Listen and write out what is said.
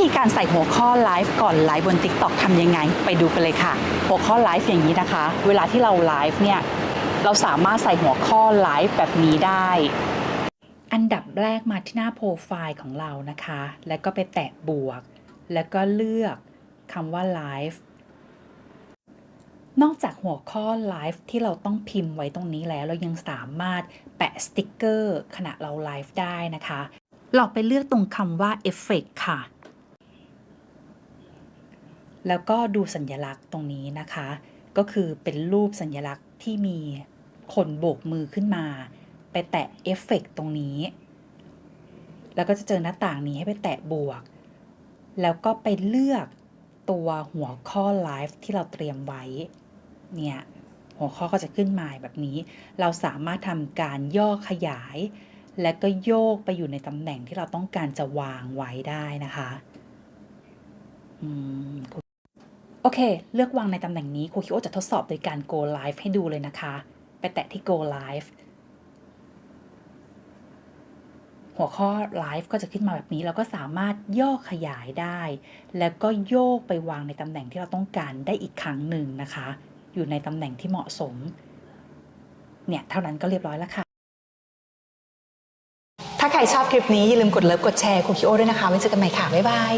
ธีการใส่หัวข้อไลฟ์ก่อนไลฟ์บน TikTok ทำยังไง ไปดูกันเลยค่ะ หัวข้อไลฟ์อย่างนี้นะคะ เวลาที่เราไลฟ์เนี่ยเราสามารถใส่หัวข้อไลฟ์แบบนี้ได้ อันดับแรกมาที่หน้าโปรไฟล์ของเรานะคะ แล้วก็ไปแตะบวก แล้วก็เลือกคำว่าไลฟ์นอกจากหัวข้อไลฟ์ที่เราต้องพิมพ์ไว้ตรงนี้แล้ว เรายังสามารถแปะสติกเกอร์ขณะเราไลฟ์ได้นะคะ เราไปเลือกตรงคำว่า Effect ค่ะ แล้วก็ดูสัญลักษณ์ตรงนี้นะคะ ก็คือเป็นรูปสัญลักษณ์ที่มีคนโบกมือขึ้นมา ไปแตะเอฟเฟกตรงนี้ แล้วก็จะเจอหน้าต่างนี้ให้ไปแตะบวก แล้วก็ไปเลือกตัวหัวข้อไลฟ์ที่เราเตรียมไว้ เนี่ย หัวข้อก็จะขึ้นมาแบบนี้ เราสามารถทำการย่อขยาย และก็โยกไปอยู่ในตำแหน่งที่เราต้องการจะวางไว้ได้นะคะ อืม อเค เลือกวางในตำแหน่งนี้ครูคิดว่าจะทดสอบโดยการ go live ให้ดูเลยนะคะ ไปแตะที่ go live หัวข้อ live ก็จะขึ้นมาแบบนี้ เราก็สามารถย่อขยายได้ แล้วก็โยกไปวางในตำแหน่งที่เราต้องการได้อีกครั้งหนึ่งนะคะ อยู่ในตำแหน่งที่เหมาะสม เนี่ย เท่านั้นก็เรียบร้อยแล้วค่ะ ถ้าใครชอบคลิปนี้อย่าลืมกดเลิฟกดแชร์ครูคิโอด้วยนะคะไว้เจอกันใหม่ค่ะ บ๊ายบาย